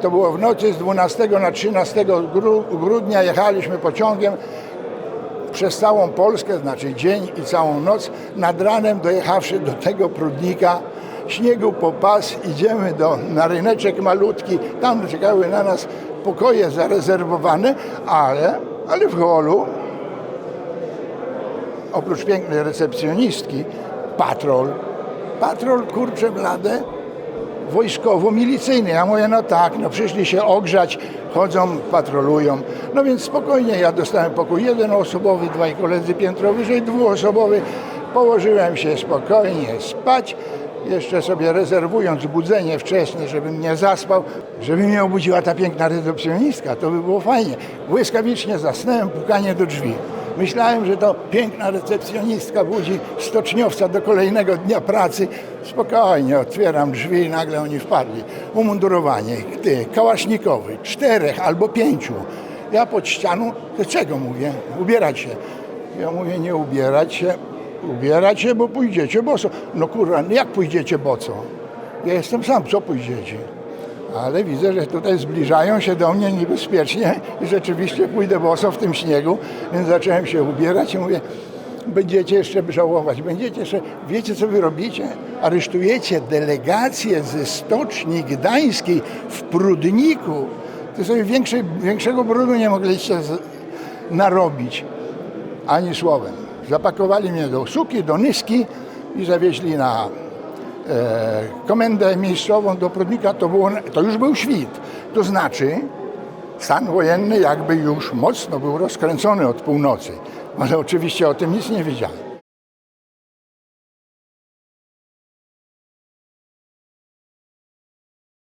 To było w nocy z 12 na 13 gru, grudnia jechaliśmy pociągiem przez całą Polskę, znaczy dzień i całą noc. Nad ranem dojechawszy do tego prudnika, śniegu po pas, idziemy do, na ryneczek malutki. Tam czekały na nas pokoje zarezerwowane, ale, ale w holu oprócz pięknej recepcjonistki, patrol. Patrol, kurczę blade, wojskowo-milicyjny. Ja mówię, no tak, no przyszli się ogrzać, chodzą, patrolują. No więc spokojnie, ja dostałem pokój jednoosobowy, dwaj koledzy piętro wyżej, dwuosobowy. Położyłem się spokojnie spać, jeszcze sobie rezerwując budzenie wcześniej, żebym nie zaspał, żeby mnie obudziła ta piękna recepcjonistka, to by było fajnie. Błyskawicznie zasnąłem, pukanie do drzwi. Myślałem, że to piękna recepcjonistka budzi stoczniowca do kolejnego dnia pracy. Spokojnie, otwieram drzwi i nagle oni wpadli. Umundurowanie, ty, kałasznikowy, czterech albo pięciu. Ja pod ścianą, czego mówię? Ubierać się. Ja mówię, nie ubierać się, ubierać się, bo pójdziecie boso. No kurwa, jak pójdziecie boso? Ja jestem sam, co pójdziecie? Ale widzę, że tutaj zbliżają się do mnie niebezpiecznie i rzeczywiście pójdę boso w tym śniegu, więc zacząłem się ubierać i mówię, będziecie jeszcze żałować, będziecie jeszcze, wiecie co wy robicie? Aresztujecie delegację ze Stoczni Gdańskiej w Prudniku. To sobie większej, większego brudu nie mogliście narobić ani słowem. Zapakowali mnie do suki, do nyski i zawieźli na komendę miejscową do Prudnika. To, było, to już był świt. To znaczy stan wojenny jakby już mocno był rozkręcony od północy. Ale oczywiście o tym nic nie wiedziałem.